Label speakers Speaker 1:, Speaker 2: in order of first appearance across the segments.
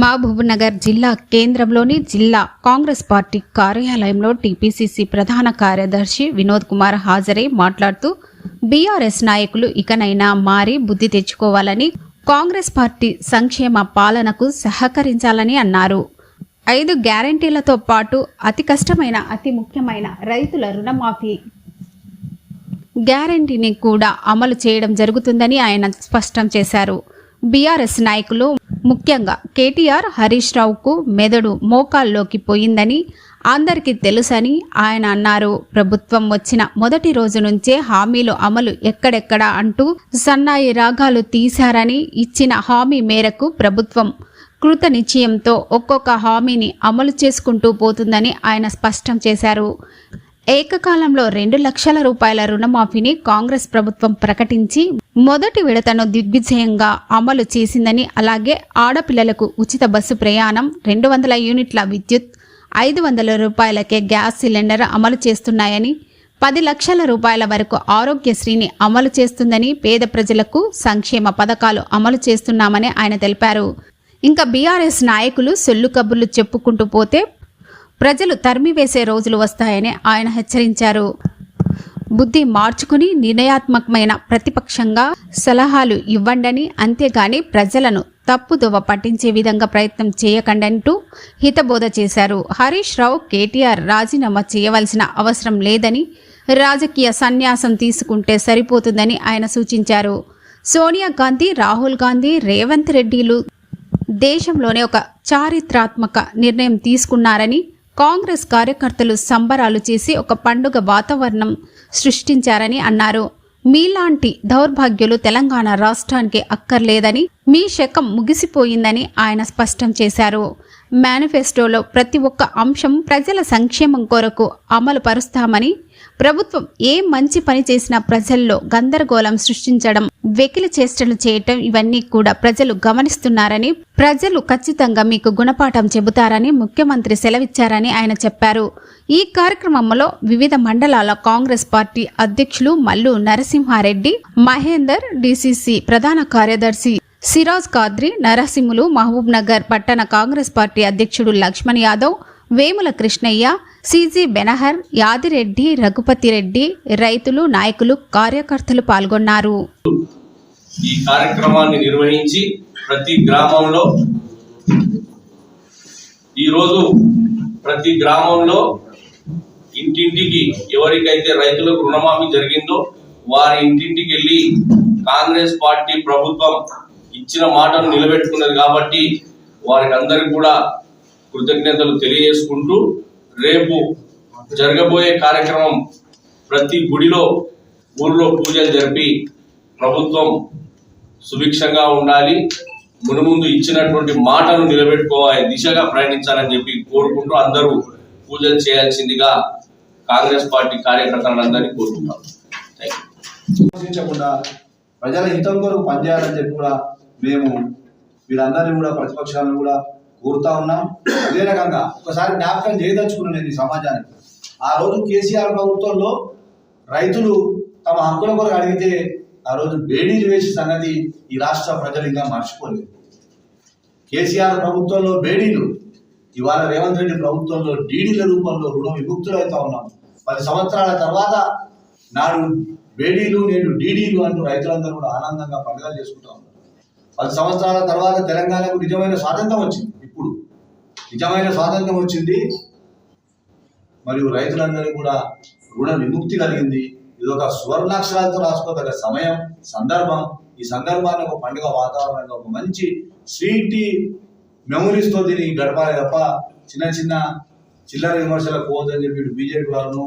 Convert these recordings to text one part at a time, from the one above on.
Speaker 1: మహబూబ్నగర్ జిల్లా కేంద్రంలోని జిల్లా కాంగ్రెస్ పార్టీ కార్యాలయంలో టీపీసీసీ ప్రధాన కార్యదర్శి వినోద్ కుమార్ హాజరై మాట్లాడుతూ బీఆర్ఎస్ నాయకులు ఇకనైనా మారి బుద్ధి తెచ్చుకోవాలని కాంగ్రెస్ పార్టీ సంక్షేమ పాలనకు సహకరించాలని అన్నారు. ఐదు గ్యారంటీలతో పాటు అతి కష్టమైన అతి ముఖ్యమైన రైతుల రుణమాఫీ. గ్యారంటీని కూడా అమలు చేయడం జరుగుతుందని ఆయన స్పష్టం చేశారు. బీఆర్ఎస్ నాయకులు ముఖ్యంగా కేటీఆర్ హరీష్ రావుకు మెదడు మోకాల్లోకి పోయిందని అందరికీ తెలుసని ఆయన అన్నారు. ప్రభుత్వం వచ్చిన మొదటి రోజు నుంచే హామీలు అమలు ఎక్కడెక్కడ అంటూ సన్నాయి రాగాలు తీశారని ఇచ్చిన హామీ మేరకు ప్రభుత్వం కృత నిశ్చయంతో ఒక్కొక్క హామీని అమలు చేసుకుంటూ పోతుందని ఆయన స్పష్టం చేశారు. ఏకకాలంలో రెండు లక్షల రూపాయల రుణమాఫీని కాంగ్రెస్ ప్రభుత్వం ప్రకటించి మొదటి విడతను దిగ్విజయంగా అమలు చేసిందని అలాగే ఆడపిల్లలకు ఉచిత బస్సు ప్రయాణం రెండు వందల యూనిట్ల విద్యుత్ ఐదు వందల రూపాయలకే గ్యాస్ సిలిండర్ అమలు చేస్తున్నాయని పది లక్షల రూపాయల వరకు ఆరోగ్యశ్రీని అమలు చేస్తుందని పేద ప్రజలకు సంక్షేమ పథకాలు అమలు చేస్తున్నామని ఆయన తెలిపారు. ఇంకా బీఆర్ఎస్ నాయకులు సొల్లు కబుర్లు చెప్పుకుంటూ పోతే ప్రజలు తరిమివేసే రోజులు వస్తాయని ఆయన హెచ్చరించారు. బుద్ధి మార్చుకుని నిర్ణయాత్మకమైన ప్రతిపక్షంగా సలహాలు ఇవ్వండని అంతేగాని ప్రజలను తప్పుదోవ పట్టించే విధంగా ప్రయత్నం చేయకండంటూ హితబోధ చేశారు. హరీష్ రావు కేటీఆర్ రాజీనామా చేయవలసిన అవసరం లేదని రాజకీయ సన్యాసం తీసుకుంటే సరిపోతుందని ఆయన సూచించారు. సోనియా గాంధీ రాహుల్ గాంధీ రేవంత్ రెడ్డిలు దేశంలోనే ఒక చారిత్రాత్మక నిర్ణయం తీసుకున్నారని కాంగ్రెస్ కార్యకర్తలు సంబరాలు చేసి ఒక పండుగ వాతావరణం సృష్టించారని అన్నారు. మీలాంటి దౌర్భాగ్యులు తెలంగాణ రాష్ట్రానికి అక్కర్లేదని మీ శకం ముగిసిపోయిందని ఆయన స్పష్టం చేశారు. మేనిఫెస్టోలో ప్రతి ఒక్క అంశం ప్రజల సంక్షేమం కొరకు అమలు పరుస్తామని ప్రభుత్వం ఏ మంచి పని చేసినా ప్రజల్లో గందరగోళం సృష్టించడం వెకిలి చేష్టలు చేయటం ఇవన్నీ కూడా ప్రజలు గమనిస్తున్నారని ప్రజలు ఖచ్చితంగా మీకు గుణపాఠం చెబుతారని ముఖ్యమంత్రి సెలవిచ్చారని ఆయన చెప్పారు. ఈ కార్యక్రమంలో వివిధ మండలాల కాంగ్రెస్ పార్టీ అధ్యక్షులు మల్లు నరసింహారెడ్డి మహేందర్ డిసిసి ప్రధాన కార్యదర్శి సిరాజ్ కాద్రి నరసింహులు మహబూబ్ నగర్ పట్టణ కాంగ్రెస్ పార్టీ అధ్యక్షుడు లక్ష్మణ్ యాదవ్ వేముల కృష్ణయ్య సిజి బెనహర్ యాదిరెడ్డి రఘుపతి రెడ్డి రైతులు నాయకులు కార్యకర్తలు పాల్గొన్నారు.
Speaker 2: ఈ కార్యక్రమాన్ని నిర్వహించి ప్రతి గ్రామంలో ఈరోజు ప్రతి గ్రామంలో ఇంటింటికి ఎవరికైతే రైతులకు రుణమాఫీ జరిగిందో వారి ఇంటింటికి వెళ్ళి కాంగ్రెస్ పార్టీ ప్రభుత్వం ఇచ్చిన మాటను నిలబెట్టుకున్నది కాబట్టి వారికి అందరికి కూడా కృతజ్ఞతలు తెలియజేసుకుంటూ రేపు జరగబోయే కార్యక్రమం ప్రతి గుడిలో ఊర్లో పూజలు జరిపి ప్రభుత్వం సుభిక్షంగా ఉండాలి మునుముందు ఇచ్చినటువంటి మాటను నిలబెట్టుకోవాలి దిశగా ప్రయాణించాలని చెప్పి కోరుకుంటూ అందరూ పూజలు చేయాల్సిందిగా కాంగ్రెస్ పార్టీ కార్యకర్తలందరినీ కోరుకుంటాం థ్యాంక్
Speaker 3: ప్రజల హితం కొరకు పనిచేయాలని చెప్పి కూడా మేము వీళ్ళందరినీ కూడా ప్రతిపక్షాలను కూడా కోరుతా ఉన్నాం. అదే రకంగా ఒకసారి జ్ఞాపకం చేయదలుచుకున్నాను నేను ఈ సమాజానికి ఆ రోజు కేసీఆర్ ప్రభుత్వంలో రైతులు తమ హక్కుల కొరకు అడిగితే ఆ రోజు బేడీలు వేసి సంగతి ఈ రాష్ట్ర ప్రజలు ఇంకా మర్చిపోలేదు. కేసీఆర్ ప్రభుత్వంలో బేడీలు ఇవాళ రేవంత్ రెడ్డి ప్రభుత్వంలో డీడీల రూపంలో రుణ విముక్తులవుతా ఉన్నాం. పది సంవత్సరాల తర్వాత నాడు బేడీలు నేడు డీడీలు అంటూ రైతులందరూ కూడా ఆనందంగా పండుగలు చేసుకుంటా ఉన్నారు. పది సంవత్సరాల తర్వాత తెలంగాణకు నిజమైన స్వాతంత్రం వచ్చింది. నిజమైన స్వాతంత్రం వచ్చింది. మరియు రైతులందరికీ కూడా రుణ విముక్తి కలిగింది. ఇది ఒక స్వర్ణాక్షరాలతో రాసుకోదగ్గ సమయం సందర్భం. ఈ సందర్భాన్ని ఒక పండుగ వాతావరణంలో ఒక మంచి స్వీటీ మెమరీస్తో దీన్ని గడపాలి తప్ప చిన్న చిన్న చిల్లర విమర్శలకు పోవద్దని చెప్పి బీజేపీ వాళ్ళను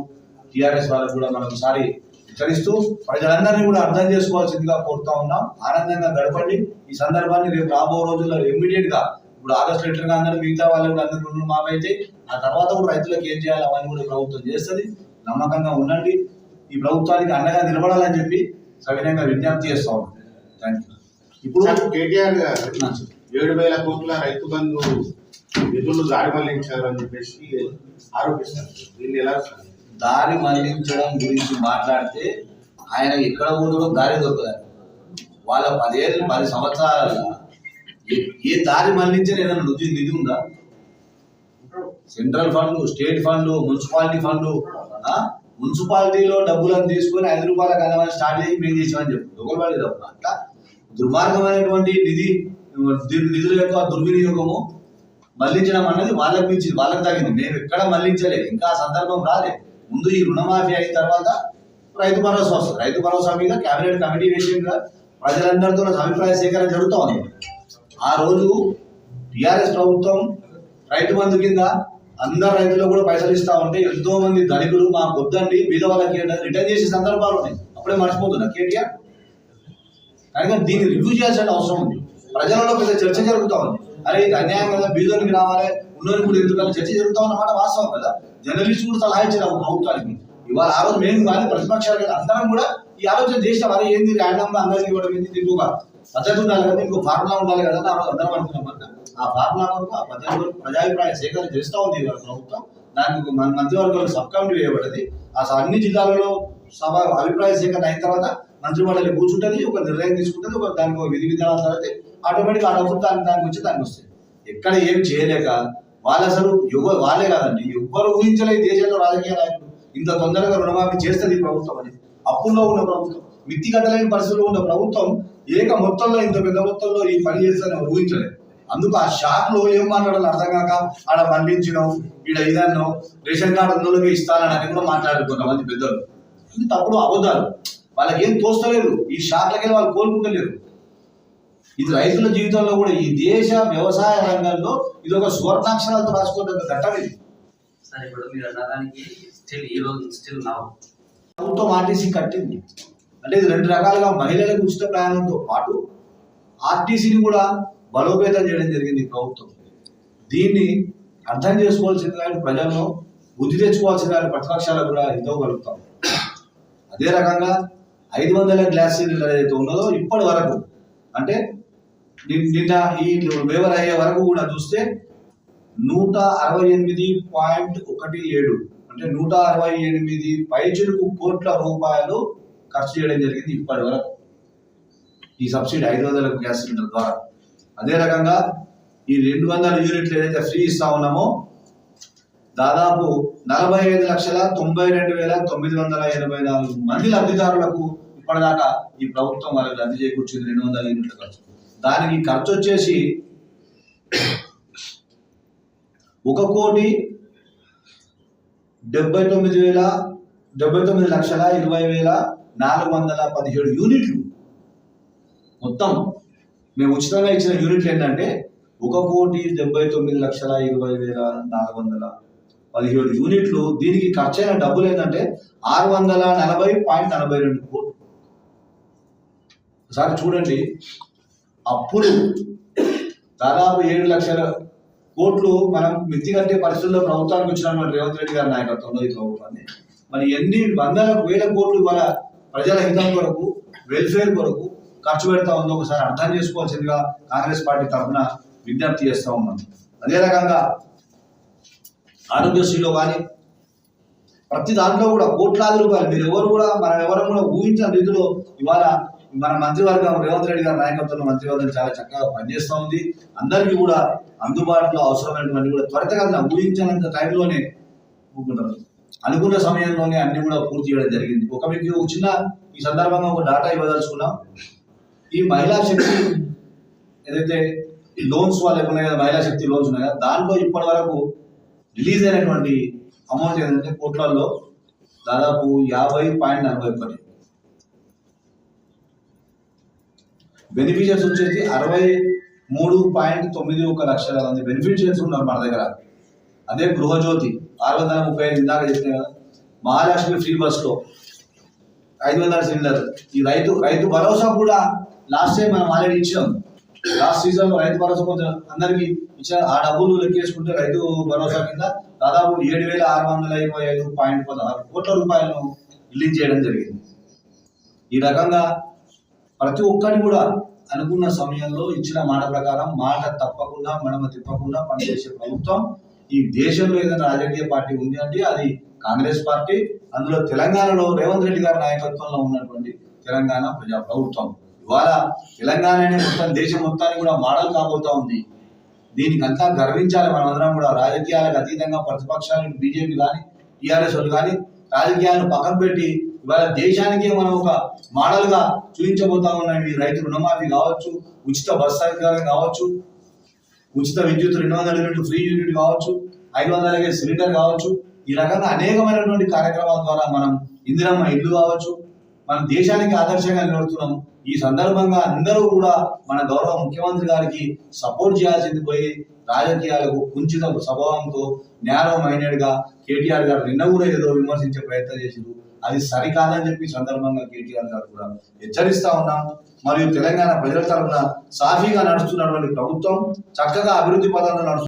Speaker 3: టీఆర్ఎస్ వాళ్ళకు కూడా మనం ఒకసారి హెచ్చరిస్తూ ప్రజలందరినీ కూడా అర్థం చేసుకోవాల్సిందిగా కోరుతా ఉన్నాం. ఆనందంగా గడపండి. ఈ సందర్భాన్ని రేపు రాబో రోజుల్లో ఇమ్మీడియట్గా ఇప్పుడు ఆగస్టు లీటర్ అందరూ మిగతా వాళ్ళు కూడా అందరూ రుణాలు ఆ తర్వాత కూడా రైతులకు ఏం చేయాలి? అవన్నీ కూడా ప్రభుత్వం చేస్తుంది. నమ్మకంగా ఉండండి. ఈ ప్రభుత్వానికి అండగా నిలబడాలని చెప్పి సవినయంగా విజ్ఞప్తి చేస్తా ఉన్నాం. థ్యాంక్ యూ ఇప్పుడు
Speaker 4: కేటీఆర్ గారు ఏడు వేల కోట్ల రైతు బంధు నిధులు దారి మళ్ళించారు అని చెప్పేసి ఆరోపిస్తారు. దీన్ని ఎలా?
Speaker 3: దారి మళ్ళించడం గురించి మాట్లాడితే ఆయన ఎక్కడ పోతాడో దారి దొరకదు వాళ్ళ పదేళ్ళు పది సంవత్సరాల ఏ దారి మళ్ళించలేదన్న ఏదైనా నిధి నిధి ఉందా? Central fund state fund municipality fund మున్సిపాలిటీలో డబ్బులను తీసుకొని ఐదు రూపాయల కలవని స్టార్ట్ చేసి మేము చేసామని చెప్పి. దొంగలవాడి తప్ప అట్లా దుర్మార్గమైనటువంటి నిధి నిధుల యొక్క దుర్వినియోగము మళ్ళించడం అన్నది వాళ్ళకి మించి వాళ్ళకి తగ్గింది మేము ఎక్కడ మళ్ళించలేదు. ఇంకా సందర్భం రాలేదు ముందు ఈ రుణమాఫీ అయిన తర్వాత రైతు భరోసా వస్తుంది. రైతు భరోసా మీద కేబినెట్ కమిటీ వేసిందిగా ప్రజలందరితో అభిప్రాయ సేకరణ జరుగుతూ ఉంది. ఆ రోజు టిఆర్ఎస్ ప్రభుత్వం రైతు బంధు కింద అందరు రైతులకు కూడా పైసలు ఇస్తా ఉంటే ఎంతో మంది ధనికులు మా వద్దండి బీద వాళ్ళకి రిటర్న్ చేసే సందర్భాలు ఉన్నాయి. అప్పుడే మర్చిపోతున్నా. కేటీఆర్? కనుక దీన్ని రివ్యూ చేయాల్సిన అవసరం ఉంది. ప్రజలలో పెద్ద చర్చ జరుగుతా ఉంది. అరే ఇది అన్యాయం కదా బీదోనికి రావాలి ఉన్నోని కూడా ఎందుకు చర్చ జరుగుతా ఉన్నమాట వాస్తవం కదా. జర్నలిస్ట్ కూడా సలహా ఇచ్చారు ప్రభుత్వానికి. ఇవాళ ఆ రోజు మేము కానీ ప్రతిపక్షాలు కానీ అందరం కూడా ఈ ఆలోచన చేసాం అరే ఏంది ర్యాండమ్గా అందరికి ఇవ్వడం ఏంది? దీనికి పద్ధతి ఉండాలి కదా ఇంకో ఫార్ములా ఉండాలి కదా అని ఆ రోజు అందరం అనుకున్నాం ఆ ఫార్ములా వరకు ఆ పద్ధతి వరకు ప్రజాభిప్రాయ సేకరణ చేస్తూ ఉంది ఇవాళ ప్రభుత్వం. దానికి మన మంత్రివర్గంలో సబ్ కమిటీ వేయబడింది. ఆ స- అన్ని జిల్లాలలో సభ అభిప్రాయ సేకరణ అయిన తర్వాత మంత్రిమండలి కూర్చుంటుంది ఒక నిర్ణయం తీసుకుంటుంది ఒక దానికి ఒక విధి విధానాల తర్వాత ఆటోమేటిక్ ఆ డబ్బులు దాని దానికి వచ్చి దానికి వస్తాయి ఎక్కడ ఏం చేయలేక వాళ్ళు అసలు ఎవరు వాళ్ళే కాదండి ఎవ్వరు ఊహించలే దేశంలో రాజకీయ నాయకులు ఇంత తొందరగా రుణమాఫీ చేస్తుంది ఈ ప్రభుత్వం అని అప్పుల్లో ఉన్న ప్రభుత్వం. మిత్తి కట్టలేని పరిస్థితుల్లో ఉన్న ప్రభుత్వం ఏక మొత్తంలో ఇంత పెద్ద మొత్తంలో ఈ పని చేస్తుందని ఊహించలేదు. అందుకు ఆ షాక్లో ఏం మాట్లాడాలి అర్థం కాక ఆడ పండించడం ఈడ ఇదన్నో రేషన్ కార్డు అందులోకి ఇస్తానని అని కూడా మాట్లాడారు కొంతమంది పెద్దలు. ఇది తప్పుడు అబద్ధాలు. వాళ్ళకి ఏం తోస్తలేదు. ఈ షాక్లకి వాళ్ళు కోలుకుంటలేరు. ఇది రైతుల జీవితంలో కూడా ఈ దేశ వ్యవసాయ రంగంలో ఇది ఒక సువర్ణాక్షరాలతో రాసుకున్న ఘట్టం ఇది.
Speaker 5: సార్ ఇప్పుడు మీరు స్టిల్ ఈ రోజు స్టిల్ నౌ
Speaker 3: ప్రభుత్వం ఆర్టీసీ కట్టింది. అంటే ఇది రెండు రకాలుగా మహిళలకు ఉచిత ప్రయాణంతో పాటు ఆర్టీసీని కూడా బలోపేతం చేయడం జరిగింది ప్రభుత్వం. దీన్ని అర్థం చేసుకోవాల్సిందిగా ఇటు ప్రజలను బుద్ధి తెచ్చుకోవాల్సిన ఇటు ప్రతిపక్షాలకు కూడా ఎంతో కలుగుతాం అదే రకంగా ఐదు వందల గ్లాస్ సిలిండర్ ఏదైతే ఉన్నదో ఇప్పటి వరకు అంటే నిన్న ఈ వేవర్ అయ్యే వరకు కూడా చూస్తే నూట అరవై ఎనిమిది పాయింట్ ఒకటి ఏడు అంటే నూట అరవై ఎనిమిది పైచులకు కోట్ల రూపాయలు ఖర్చు చేయడం జరిగింది ఇప్పటి వరకు. ఈ సబ్సిడీ ఐదు వందల గ్యాస్ సిలిండర్ ద్వారా. అదే రకంగా ఈ రెండు వందల యూనిట్లు ఏదైతే ఫ్రీ ఇస్తా ఉన్నామో దాదాపు నలభై ఐదు లక్షల తొంభై రెండు వేల తొమ్మిది వందల ఎనభై నాలుగు మంది లబ్ధిదారులకు ఇప్పటిదాకా ఈ ప్రభుత్వం వాళ్ళకి లబ్ధి చేకూర్చింది రెండు వందల యూనిట్ల ఖర్చు. దానికి ఖర్చు వచ్చేసి ఒక కోటి డెబ్బై తొమ్మిది వేల డెబ్బై తొమ్మిది లక్షల ఇరవై వేల నాలుగు వందల పదిహేడు యూనిట్లు. మొత్తం మేము ఉచితంగా ఇచ్చిన యూనిట్లు ఏంటంటే ఒక కోటి డెబ్బై తొమ్మిది లక్షల ఇరవై వేల నాలుగు వందల పదిహేడు యూనిట్లు. దీనికి ఖర్చైన డబ్బులు ఏంటంటే ఆరు వందల నలభై పాయింట్ నలభై రెండు కోట్లు. ఒకసారి చూడండి. అప్పుడు దాదాపు ఏడు లక్షల కోట్లు మనం మిత్తి కట్టే పరిస్థితుల్లో ప్రభుత్వానికి వచ్చిన రేవంత్ రెడ్డి గారి నాయకత్వంలో ఈ ప్రభుత్వాన్ని. మరి ఎన్ని వందల వేల కోట్లు ఇవాళ ప్రజల హితం కొరకు వెల్ఫేర్ కొరకు ఖర్చు పెడతా ఉందో ఒకసారి అర్థం చేసుకోవాల్సిందిగా కాంగ్రెస్ పార్టీ తరఫున విజ్ఞప్తి చేస్తా ఉన్నాం. అదే రకంగా ఆరోగ్యశ్రీలో కానీ ప్రతి దాంట్లో కూడా కోట్లాది రూపాయలు మీరు ఎవరు కూడా మనం ఎవరు కూడా ఊహించిన రీతిలో ఇవాళ మన మంత్రివర్గం రేవంత్ రెడ్డి గారి నాయకత్వంలో మంత్రివర్గం చాలా చక్కగా పనిచేస్తూ ఉంది. అందరికీ కూడా అందుబాటులో అవసరమైనటువంటి కూడా త్వరితగతిన ఊహించినంత టైంలోనే ఊరుకుంటారు. అనుకున్న సమయంలోనే అన్ని కూడా పూర్తి చేయడం జరిగింది. ఒక మీకు ఒక చిన్న ఈ సందర్భంగా ఒక డాటా ఇవ్వదలుచుకున్నాం. ఈ మహిళా శక్తి ఏదైతే ఈ లోన్స్ వాళ్ళకి ఉన్నాయి కదా మహిళా శక్తి లోన్స్ ఉన్నాయి కదా దాంట్లో ఇప్పటి వరకు రిలీజ్ అయినటువంటి అమౌంట్ ఏంటంటే కోట్లలో దాదాపు యాభై పాయింట్ నలభై ఒకటి. బెనిఫిషియర్స్ వచ్చేసి అరవై మూడు పాయింట్ తొమ్మిది ఒక లక్షల మంది. బెనిఫిషియర్స్ ఉన్నారు మన దగ్గర. అదే గృహజ్యోతి. ఆరు వందల ముప్పై ఐదు ఇందాక చెప్పిన కదా మహాలక్ష్మి ఫ్రీ బస్లో ఐదు వందల సిలిండర్ ఈ రైతు రైతు భరోసా కూడా లాస్ట్ టైం మనం ఆల్రెడీ ఇచ్చాం లాస్ట్ సీజన్ రైతు భరోసా కొంచెం అందరికి ఇచ్చిన ఆ డబ్బులు లెక్కేసుకుంటే రైతు భరోసా కింద దాదాపు ఏడు వేల ఆరు వందల ఇరవై ఐదు పాయింట్ పదహారు కోట్ల రూపాయలను రిలీజ్ చేయడం జరిగింది. ఈ రకంగా ప్రతి ఒక్కటి కూడా అనుకున్న సమయంలో ఇచ్చిన మాట ప్రకారం మాట తప్పకుండా మనమ తిప్పకుండా పనిచేసే ప్రభుత్వం ఈ దేశంలో ఏదైనా రాజకీయ పార్టీ ఉంది అంటే అది కాంగ్రెస్ పార్టీ అందులో తెలంగాణలో రేవంత్ రెడ్డి గారి నాయకత్వంలో ఉన్నటువంటి తెలంగాణ ప్రజా ప్రభుత్వం ఇవాళ తెలంగాణనే మొత్తం దేశం మొత్తాన్ని కూడా మోడల్ కాబోతా ఉంది. దీనికంతా గర్వించాలి మనమందరం కూడా. రాజకీయాలకు అతీతంగా ప్రతిపక్షాలు బీజేపీ కానీ టీఆర్ఎస్ వాళ్ళు కానీ రాజకీయాలను పక్కన పెట్టి ఇవాళ దేశానికే మనం ఒక మోడల్గా చూపించబోతా ఉన్నాం ఈ రైతు రుణమాఫీ కావచ్చు ఉచిత బస్ సౌకర్యం కావచ్చు ఉచిత విద్యుత్ రెండు వందల యూనిట్ ఫ్రీ యూనిట్ కావచ్చు ఐదు వందలకే సిలిండర్ కావచ్చు. ఈ రకంగా అనేకమైనటువంటి కార్యక్రమాల ద్వారా మనం ఇందిరమ్మ ఇల్లు కావచ్చు. మన దేశానికి ఆదర్శంగా నిలబడుతున్నాం. ఈ సందర్భంగా అందరూ కూడా మన గౌరవ ముఖ్యమంత్రి గారికి సపోర్ట్ చేయాల్సింది పోయి రాజకీయాలకు కుంచిత స్వభావంతో నేరో మైండెడ్ కేటీఆర్ గారు నిన్న కూడా ఏదో విమర్శించే ప్రయత్నం చేసిండ్రు అది సరికాదని చెప్పి సందర్భంగా కేటీఆర్ గారు కూడా హెచ్చరిస్తా ఉన్నాం. మరియు తెలంగాణ ప్రజల తరఫున సాఫీగా నడుస్తున్నటువంటి ప్రభుత్వం చక్కగా అభివృద్ధి పదంలో నడుస్తుంది